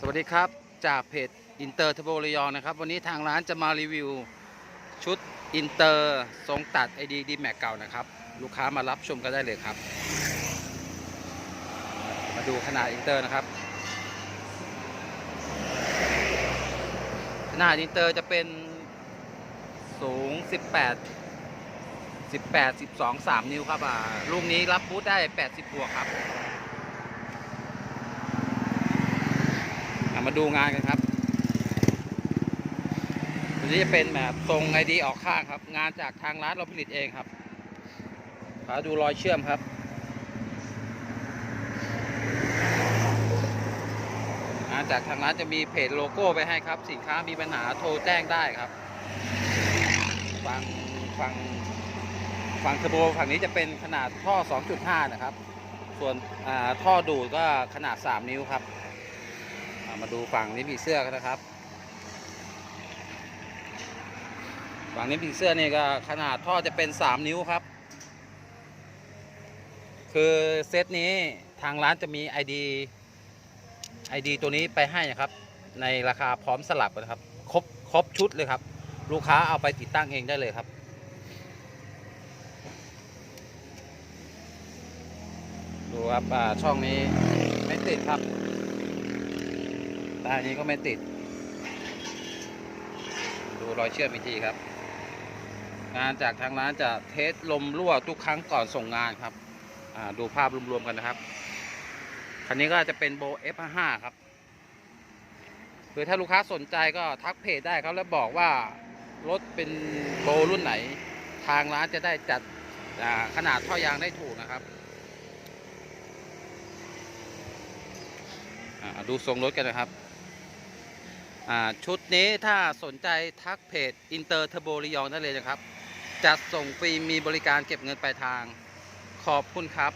สวัสดีครับจากเพจอินเตอร์ทบระยองนะครับ วันนี้ทางร้านจะมารีวิว ชุดอินเตอร์ทรงตัด ID d m a x เก่านะครับ ลูกค้ามารับชมกันได้เลยครับ มาดูขนาดอินเตอร์นะครับ ขนาดอินเตอร์จะเป็นสูง 18 18 12 3 นิ้วครับอ่าลูกนี้รับบูทได้ 80บวกครับ อะ มาดูงานกันครับตัวนี้จะเป็นแบบทรงไอดีออกข้างครับ งานจากทางร้านเราผลิตเองครับมาดูรอยเชื่อมครับงานจากทางร้านจะมีเพจโลโก้ไปให้ครับ สินค้ามีปัญหาโทรแจ้งได้ครับฟังฟังฟังเทอร์โบฝั่งนี้จะเป็นขนาดท่อ 2.5 นะครับ ส่วนท่อดูดก็ขนาด 3 นิ้วครับ มาดูฝั่งนี้ผีเสื้อกันนะครับ ฝั่งนี้ผีเสื้อนี่ก็ขนาดท่อจะเป็น3นิ้วครับ คือเซตนี้ทางร้านจะมี ID ID ตัวนี้ไปให้นะครับ ในราคาพร้อมสลับนะครับ ครบครบชุดเลยครับ ลูกค้าเอาไปติดตั้งเองได้เลยครับดูครับช่องนี้ไม่ติดครับ ตานี้ก็ไม่ติด ดูรอยเชื่อมอีกทีครับ งานจากทางร้านจะเทสลมรั่วทุกครั้งก่อนส่งงานครับดูภาพรวมๆกันนะครับ คันนี้ก็จะเป็นโบ F55 ครับคือถ้าลูกค้าสนใจก็ทักเพจได้ครับแล้วบอกว่ารถเป็นโบรุ่นไหน ทางร้านจะได้จัดขนาดท่อยางได้ถูกนะครับดูทรงรถกันนะครับ ชุดนี้ถ้าสนใจทักเพจอินเตอร์เทอร์โบรียองได้เลยนะครับ จัดส่งฟรีมีบริการเก็บเงินปลายทาง ขอบคุณครับ